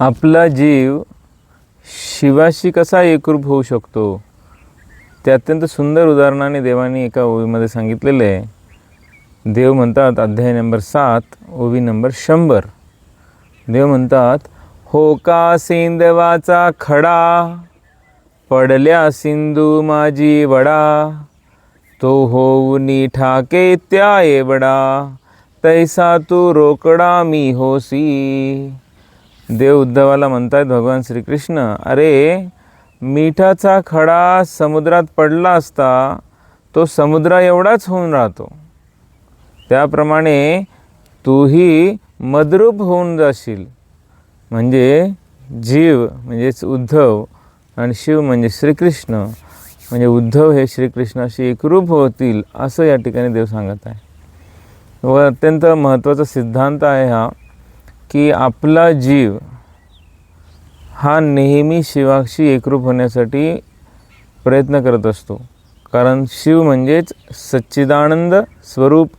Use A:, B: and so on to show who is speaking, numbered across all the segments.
A: आपला जीव शिवाशी कसा एकरूप होऊ शकतो? ते अत्यंत सुंदर उदाहरणाने देवाने एका ओवीमध्ये सांगितलेलं आहे. देव म्हणतात अध्याय नंबर सात ओवी नंबर शंभर. देव म्हणतात हो का सेंदवाचा खडा? पडल्या सिंधू माझी वडा. तो होऊनी ठाके त्या एवडा तैसा तू रोकडा मी होसी. देव उद्धवाला म्हणतायत भगवान श्रीकृष्ण अरे मिठाचा खडा समुद्रात पडला असता तो समुद्रा एवढाच होऊन राहतो. त्याप्रमाणे तूही मद्रूप होऊन जाशील. म्हणजे जीव म्हणजेच उद्धव आणि शिव म्हणजे श्रीकृष्ण. म्हणजे उद्धव हे श्रीकृष्णाशी एकरूप होतील असं या ठिकाणी देव सांगत आहे. व अत्यंत महत्त्वाचा सिद्धांत आहे हा. की आपला जीव हा नेहमी शिवाशी एकरूप होण्यासाठी प्रयत्न करत असतो. कारण शिव म्हणजेच सच्चिदानंद स्वरूप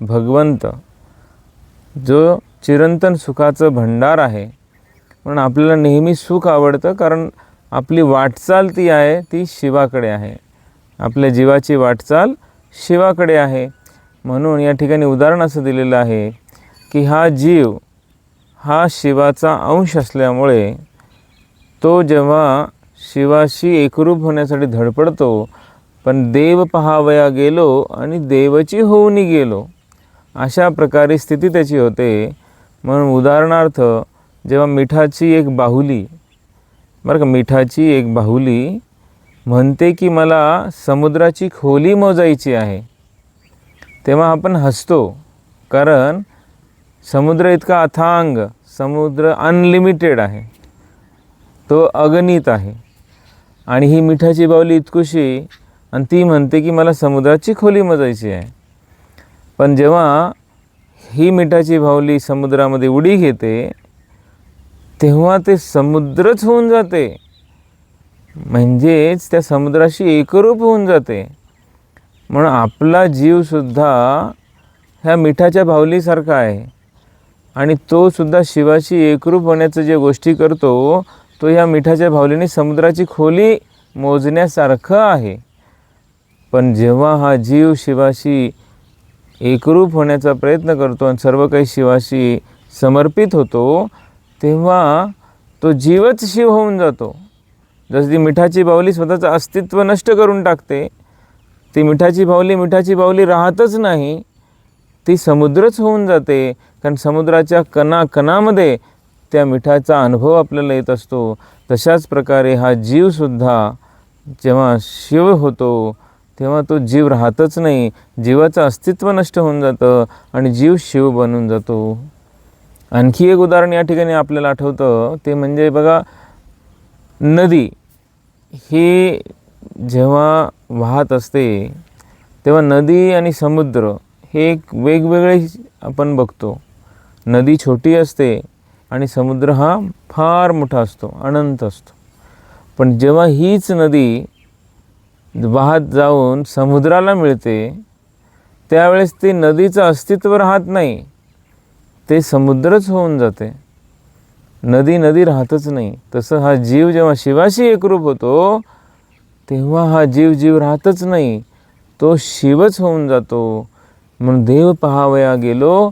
A: भगवंत जो चिरंतन सुखाचं भंडार आहे. म्हणून आपल्याला नेहमी सुख आवडतं कारण आपली वाटचाल ती आहे ती शिवाकडे आहे. आपल्या जीवाची वाटचाल शिवाकडे आहे. म्हणून या ठिकाणी उदाहरण असं दिलेलं आहे की हा जीव हा शिवाचा अंश असल्यामुळे तो जेव्हा शिवाशी एकरूप होण्यासाठी धडपडतो पण देव पहावया गेलो आणि देवची होऊनही गेलो अशा प्रकारे स्थिती त्याची होते. म्हणून उदाहरणार्थ जेव्हा मिठाची एक बाहुली बरं का मिठाची एक बाहुली म्हणते की मला समुद्राची खोली मोजायची आहे तेव्हा आपण हसतो कारण समुद्र इतका अथांग समुद्र अनलिमिटेड आहे. तो अगणित आहे. आणि ही मिठाची बावली इतकुशी आणि ती म्हणते की मला समुद्राची खोली मजायची आहे. पण जेव्हा ही मिठाची बावली समुद्रामध्ये उडी घेते तेव्हा ते समुद्रच होऊन जाते. म्हणजेच त्या समुद्राशी एकरूप होऊन जाते. म्हणून आपला जीवसुद्धा ह्या मिठाच्या भावलीसारखा आहे. आणि तो सुद्धा शिवाशी एकरूप होण्याचं जे गोष्टी करतो तो ह्या मिठाच्या भावलीने समुद्राची खोली मोजण्यासारखं आहे. पण जेव्हा हा जीव शिवाशी एकरूप होण्याचा प्रयत्न करतो आणि सर्व काही शिवाशी समर्पित होतो तेव्हा तो जीवच शिव होऊन जातो. जसं ती मिठाची बावली स्वतःचं अस्तित्व नष्ट करून टाकते ती मिठाची बावली मिठाची बावली राहतच नाही ती समुद्रच होऊन जाते कारण समुद्राच्या कणाकणामध्ये त्या मिठाचा अनुभव आपल्याला येत असतो. तशाच प्रकारे हा जीवसुद्धा जेव्हा शिव होतो तेव्हा तो जीव राहतच नाही. जीवाचं अस्तित्व नष्ट होऊन जातं आणि जीव शिव बनून जातो. आणखी एक उदाहरण या ठिकाणी आपल्याला आठवतं. ते म्हणजे बघा नदी ही जेव्हा वाहत असते तेव्हा नदी आणि समुद्र हे एक वेगवेगळे आपण बघतो. नदी छोटी असते आणि समुद्र हा फार मोठा असतो अनंत असतो. पण जेव्हा हीच नदी वाहत जाऊन समुद्राला मिळते त्यावेळेस ती नदीचं अस्तित्व राहत नाही. ते समुद्रच होऊन जाते. नदी नदी राहतच नाही. तसं हा जीव जेव्हा शिवाशी एकरूप होतो तेव्हा हा जीव जीव राहतच नाही. तो शिवच होऊन जातो. म्हणून देव पहावया गेलो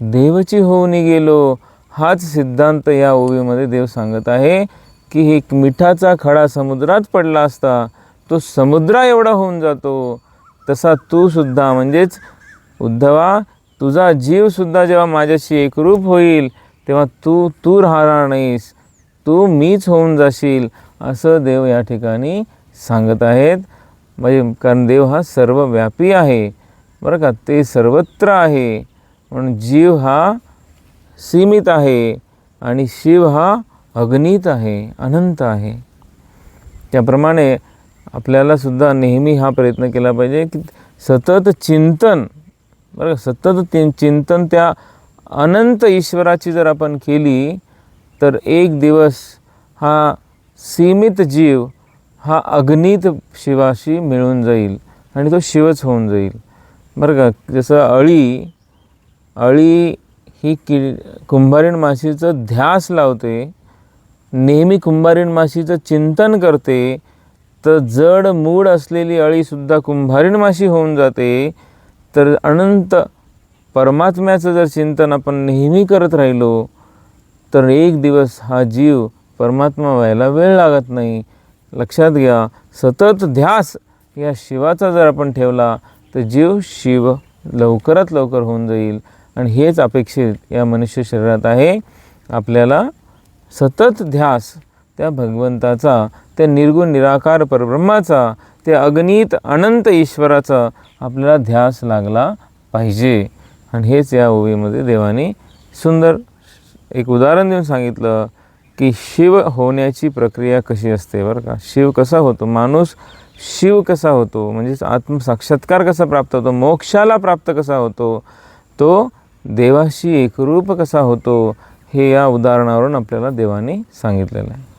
A: देवची होऊन गेलो हाच सिद्धांत या ओवीमध्ये देव सांगत आहे की एक मिठाचा खडा समुद्रात पडला असता तो समुद्रा एवढा होऊन जातो. तसा तू सुद्धा म्हणजेच उद्धवा तुझा जीवसुद्धा जेव्हा माझ्याशी एकरूप होईल तेव्हा तू तू राहणार नाहीस तू मीच होऊन जाशील असं देव या ठिकाणी सांगत आहेत. म्हणजे कारण देव हा सर्वव्यापी आहे. बरं का ते सर्वत्र आहे. म्हणून जीव हा सीमित आहे आणि शिव हा अग्नित आहे अनंत आहे. त्याप्रमाणे आपल्याला सुद्धा नेहमी हा प्रयत्न केला पाहिजे की सतत चिंतन बरं सतत ते चिंतन त्या अनंत ईश्वराची जर आपण केली तर एक दिवस हा सीमित जीव हा अग्नित शिवाशी मिळून जाईल आणि तो शिवच होऊन जाईल. बरं का? जसं अळी अळी ही कि कुंभारीण माशीचं ध्यास लावते नेहमी कुंभारीण माशीचं चिंतन करते तर जड मूड असलेली अळीसुद्धा कुंभारीण माशी होऊन जाते तर अनंत परमात्म्याचं जर चिंतन आपण नेहमी करत राहिलो तर एक दिवस हा जीव परमात्मा व्हायला वेळ लागत नाही. लक्षात घ्या सतत ध्यास या शिवाचा जर आपण ठेवला तर जीव शिव लवकरात लवकर होऊन जाईल. आणि हेच अपेक्षित या मनुष्य शरीरात आहे. आपल्याला सतत ध्यास त्या भगवंताचा त्या निर्गुण निराकार परब्रह्माचा त्या अगणित अनंत ईश्वराचा आपल्याला ध्यास लागला पाहिजे. आणि हेच या ओवीमध्ये देवाने सुंदर एक उदाहरण देऊन सांगितलं की शिव होण्याची प्रक्रिया कशी असते बरं का? शिव कसा होतो? माणूस शिव कसा होतो? म्हणजेच आत्मसाक्षात्कार कसा प्राप्त होतो? मोक्षाला प्राप्त कसा होतो? तो देवाशी एकरूप कसा होतो हे या उदाहरणावरून आपल्याला देवाने सांगितलेलं आहे.